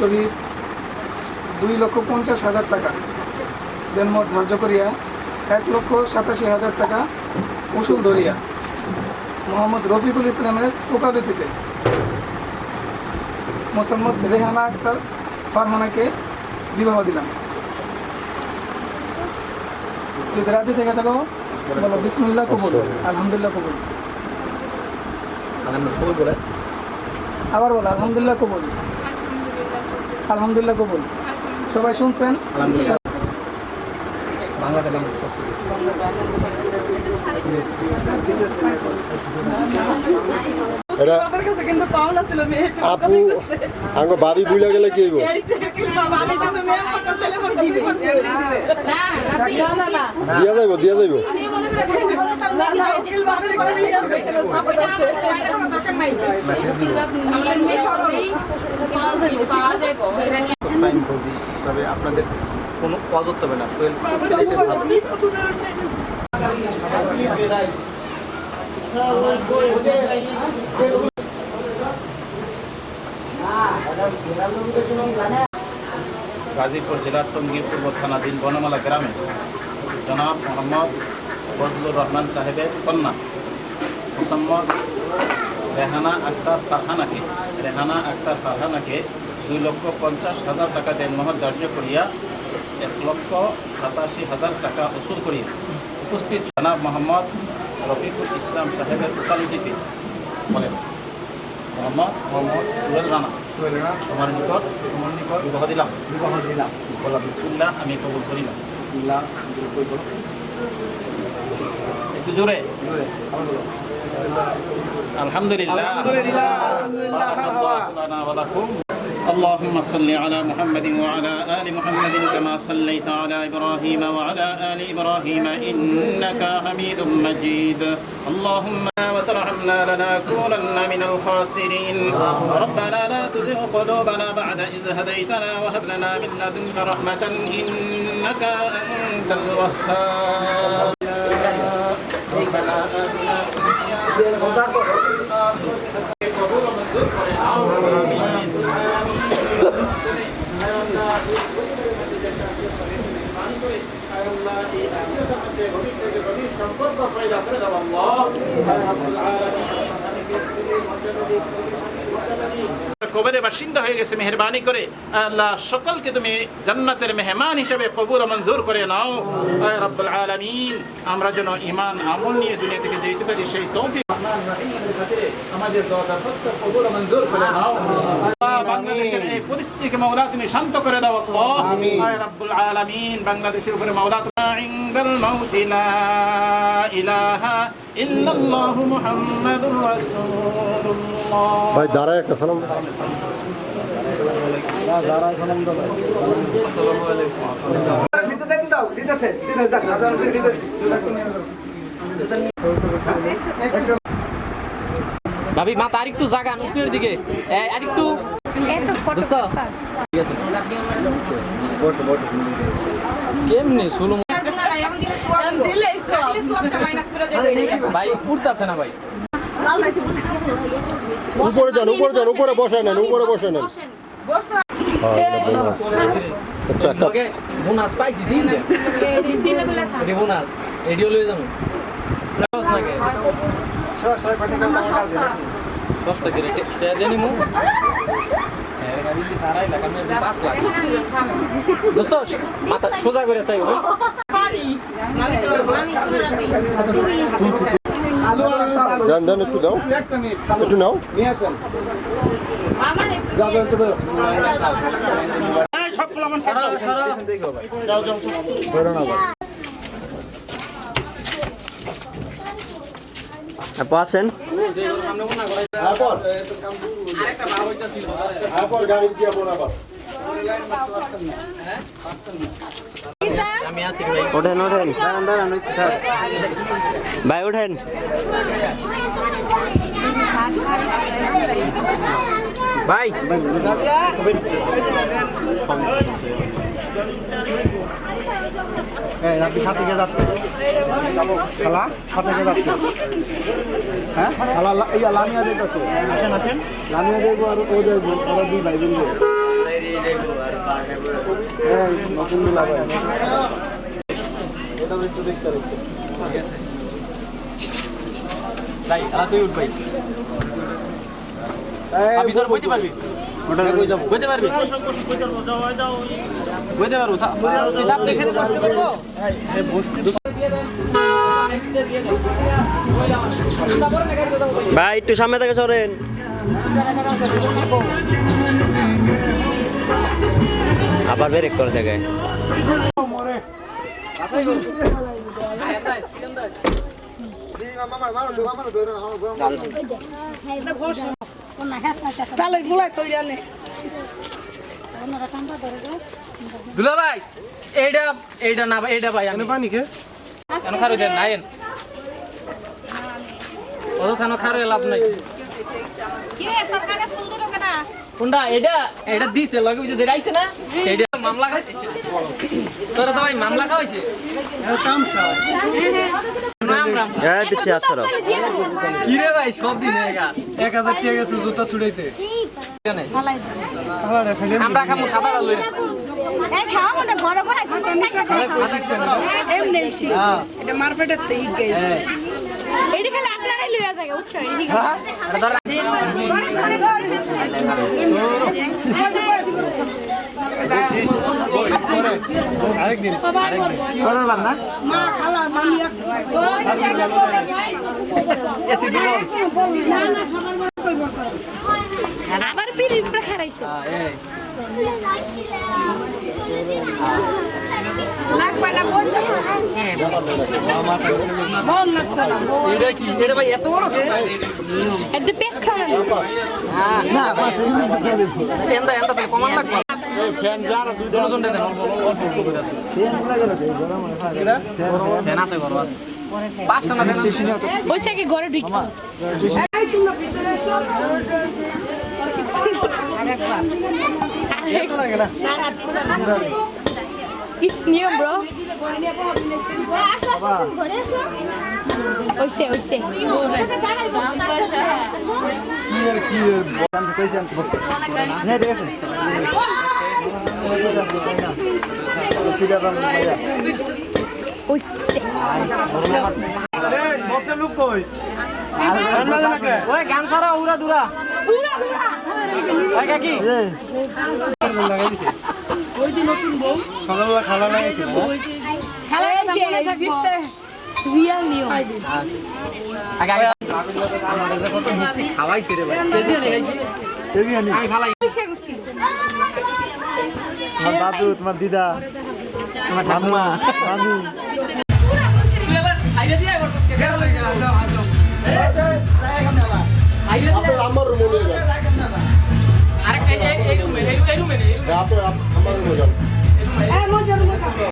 সহিত দুই লক্ষ পঞ্চাশ হাজার টাকা। দেনমত ধার্য করিয়া এক লক্ষ সাতাশি হাজার টাকা উসুল ধরিয়া মোহাম্মদ রফিকুল ইসলামের ওকালতিতে মোসাম্মদ রেহানা আক্তার ফারহানাকে বিবাহ দিলাম। যদি রাজি থেকে থাকো বলো বিসমুল্লাহ কবুল আলহামদুলিল্লাহ কবুল। আবার বলো আলহামদুলিল্লাহ কবুল। আলহামদুলিল্লাহ কবুল। সবাই শুনছেন? এটা আপু আঙ্গ বুঝলে গেলে কি হইব? বাবা দিয়া যাইব দিয়া যাইব। বুঝি তবে আপনাদের কোনো অযত্ন হবে না সোহেল গাজীপুর জেলার টঙ্গী পূর্ব থানাধীন বনমালা গ্রামে জনাব মোহাম্মদ ফজলুর রহমান সাহেবের কন্যা মোসাম্মদ রেহানা আক্তার ফারহানাকে রেহানা আক্তার ফারহানাকে দুই লক্ষ পঞ্চাশ হাজার টাকা দেন মহৎ ধার্য করিয়া এক লক্ষ সাতাশি হাজার টাকা উসুল করিয়া। উপস্থিত জনাব মোহাম্মদ রফিকুল ইসলাম সাহেবের উকালিটিতে বলেন মোহাম্মদ মোহাম্মদ সুহেল রানা। সুহেল রানা। তোমার নিকট তোমার নিকট। বিবাহ দিলাম। বিবাহ দিলাম। বলা বিসমুল্লাহ আমি কবুল করিলাম বিসমুল্লাহ একটু জোরে। জোরে আলহামদুলিল্লাহ। اللهم صل على محمد وعلى آل محمد كما صليت على إبراهيم وعلى آل إبراهيم إنك حميد مجيد. اللهم وترحمنا لنكونن من الخاسرين. ربنا لا تزغ قلوبنا بعد إذ هديتنا وهب لنا من لدنك رحمة إنك أنت الوهاب. ربنا آتنا في الدنيا কবরে বাসিন্দা হয়ে গেছে মেহরবানি করে আল্লাহ সকলকে তুমি জান্নাতের মেহমান হিসেবে কবুল ও মঞ্জুর করে নাও আয় রব্বুল আলামিন আমরা যেন ইমান আমল নিয়ে দুনিয়া থেকে যেতে পারি সেই তৌফিক আমাদের দোয়া দরখাস্ত কবুল ও মঞ্জুর করে নাও আল্লাহ বাংলাদেশের এই পরিস্থিতিকে মাওলা তুমি শান্ত করে দাও আল্লাহ বাংলাদেশের উপরে মাওলা ইলাহা ভাই দাঁড়ায় একটা সালাম। ভাবি আরেকটু জাগান উপরের দিকে। আরেকটু আরেকটু দোস্ত কেমনে ষোলো ভাই উঠতেছে না ভাই উপরে যান উপরে যান উপরে বসে নেন উপরে বসে নেন আচ্ছা বোনাস পাইছি দিন বোনাস এডিও লয়ে যাব নাকি সস্তা করে কে দেনি মু পাঁচ লাখ। দোস্ত মাথা সোজা করে চাই যান যান একটু দাও। একটু নাও। ওঠেন ওঠেন দাঁড়ান দাঁড়ান ওই থাক। ভাই ওঠেন। ভাই। আপনি সাথে গিয়ে যাচ্ছে খালা সাথে গিয়ে যাচ্ছে হ্যাঁ? খালা ইয়া লামিয়া দেখতেছে? আসেন আসেন। লামিয়া দেখব আর ও দেখব ওরা দুই ভাই বোন হ্যাঁ নতুনগুলা ভাই। এটা একটু দেখতে হচ্ছে ভাই আলা তুই উঠ ভাই। আবি তোর বইতে পারবি? ওটা পারবি পারব দেখে ভাই একটু সামনে থেকে সরেন আবার ব্রেক করে জায়গায় তাহলে গুলাই জানে। দুলা ভাই এইটা এইটা না এইটা ভাই আমি। পানি খে? কেন খারো দেন নাইন অত খানো খারো লাভ নাই। কি রে সরকারে ফুল দিল কেনা কোনটা এটা এটা দিছে লগে বুঝে দেখাইছে না? এটা মামলা খাইছে তোরা তো ভাই মামলা খাওয়াইছে। হ্যাঁ পিছিয়ে আচ্ছা রাও কি রে ভাই সব দিন এগা এক হাজার টাকা গেছে জুতা ছুড়াইতে। আমরা খামু সাদা লই এই খাও মনে ঘরে ঘরে এমনি এটা মার্কেটের থেকে গেছে এইটা খালি আপনারাই লইয়া থাকে উচ্চ আরেকদিন। মা খালা মামিয়া আবার পিড়ি উপরে খারাইছে লাগবে না বলতে বল লাগতো না এটা কি? এটা ভাই এত বড় পেস খাওয়ানো এন্দা এন্দা কমান লাগবে। ওইসা কি ঘরে ঢুকি It's new, bro. ওইসে ওইসে। ঠিক গান ছাড়া উড়া দুরা পুরা পুরা ভাই কাকি সকালবেলা খালা লাগাইছিল এই যে দিছে রিয়েল আগে আগে আমাদের কত মিষ্টি খাওয়াইছে রে ভাই আমি করছি তোমার দাদু তোমার দিদা তোমার ঠাকুমা আমি আরেকটা এই রুমে এই রুমে এই রুমে আমার রুমে যাও